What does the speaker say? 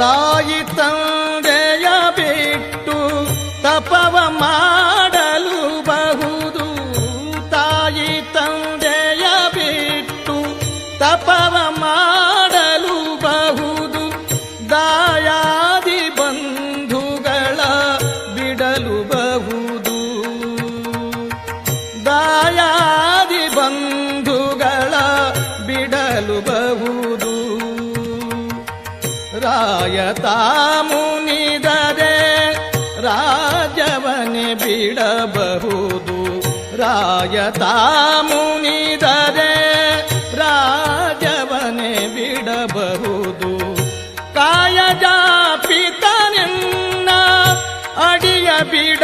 ತಾಯಿ ತಂದೆಯ ಬಿಟ್ಟು ತಪವ ಮಾಡಲು ಬಹುದು. ತಾಯಿ ತಂದೆಯ ಬಿಟ್ಟು ತಪವ ಮಾಡಲು ಬಹುದು. ದಾಯಾದಿ ಬಂಧುಗಳ ಬಿಡಲು ಬಹುದು. ದಾಯಾದಿ ಬಂಧುಗಳ ಬಿಡಲು ಬಹುದು. ರಾಯತ ಮುನಿದರೆ ರಾಜವನೆ ಬಿಡಬಹುದು. ರಾಯತ ಮುನಿದರೆ ರಾಜವನೆ ಬಿಡಬಹುದು. ಕಾಯಜ ಪಿತನೆನ್ನ ಅಡಿಯ ಬಿಡ